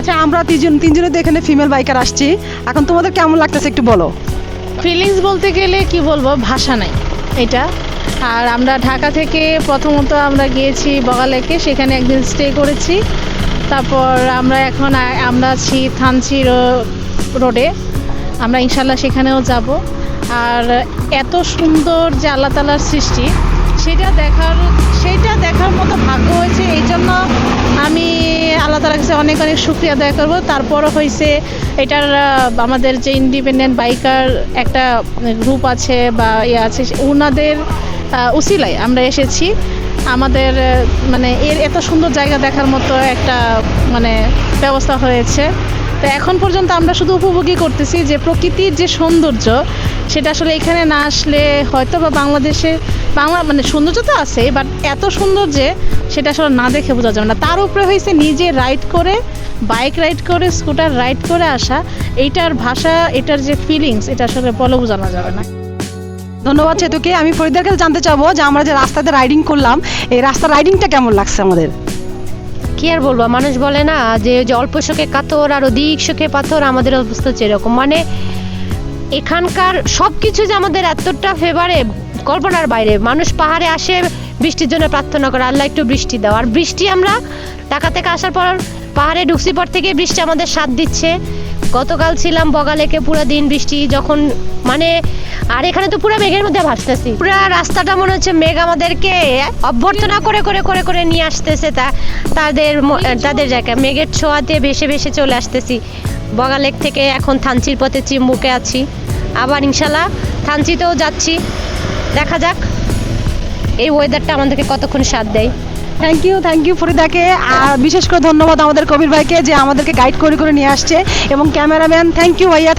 আচ্ছা আমরা তিনজন তিনজনে তো এখানে ফিমেল বাইকার আসছি। এখন তোমাদের কেমন লাগতেছে একটু বলো। ফিলিংস বলতে গেলে কি বলব, ভাষা নাই, এটা। আর আমরা ঢাকা থেকে প্রথমত আমরা গিয়েছি বগালেকে, সেখানে একদিন স্টে করেছি। তারপর আমরা এখন আমরা আছি থানচি রোডে। আমরা ইনশাল্লাহ সেখানেও যাব। আর এত সুন্দর যে আল্লাহ তালার সৃষ্টি, সেটা দেখার সেটা দেখার মতো ভাগ্য হয়েছে তালার কাছে অনেক অনেক শুক্রিয়া আদায় করব। তারপর হয়েছে এটার আমাদের যে ইন্ডিপেন্ডেন্ট বাইকার একটা গ্রুপ আছে বা ইয়ে আছে ওনাদের উসিলায় আমরা এসেছি। আমাদের মানে এর এত সুন্দর জায়গা দেখার মতো একটা মানে ব্যবস্থা হয়েছে। তো এখন পর্যন্ত আমরা শুধু উপভোগই করতেছি যে প্রকৃতির যে সৌন্দর্য, সেটা আসলে এখানে না আসলে হয়তো বা বাংলাদেশে, বাংলা মানে সৌন্দর্য তো আছে বাট এত সুন্দর যে সেটা আসলে না দেখে বোঝা যাবে না। তার উপরে হয়েছে নিজে রাইড করে বাইক রাইড করে স্কুটার রাইড করে আসা। এইটার ভাষা এটার যে ফিলিংস এটা আসলে বলে বোঝানো যাবে না। ধন্যবাদ সেতুকে। আমি ফরিদার কাছে জানতে চাবো যে আমরা যে রাস্তাতে রাইডিং করলাম এই রাস্তার রাইডিংটা কেমন লাগছে আমাদের? কি আর বলব মানুষ বলে না যে যে অল্প শোকে কাতর আর অধিক শোকে পাথর আমাদের অবস্থা হচ্ছে এরকম। মানে এখানকার সব কিছু যে আমাদের এতটা ফেভারে কল্পনার বাইরে। মানুষ পাহাড়ে আসে বৃষ্টির জন্য প্রার্থনা করে, আল্লাহ একটু বৃষ্টি দাও। আর বৃষ্টি আমরা ঢাকা থেকে আসার পর, পাহাড়ে ঢুকছি পর থেকে বৃষ্টি আমাদের সাথ দিচ্ছে। গতকাল ছিলাম বগালেকে পুরো দিন বৃষ্টি যখন মানে আর এখানে তো পুরো মেঘের মধ্যে ভাসতেছি। পুরো রাস্তাটা মনে হচ্ছে মেঘ আমাদেরকে অভ্যর্থনা করে করে করে করে নিয়ে আসতেছে তা, তাদের তাদের জায়গায়। মেঘের ছোঁয়াতে ভেসে ভেসে চলে আসতেছি। বগালেক থেকে এখন থানচির পথে চিম্বুকে আছি। আবার ইনশাল্লাহ থানচিতেও যাচ্ছি। দেখা যাক। এই ওয়েদারটা আমাদেরকে কতক্ষণ সাথ দেয়? থ্যাংক ইউ থ্যাংক ইউ ফরিদাকে। আর বিশেষ করে ধন্যবাদ আমাদের কবির ভাইকে যে আমাদেরকে গাইড করে করে নিয়ে আসছে। এবং ক্যামেরাম্যান থ্যাংক ইউ ভাইয়া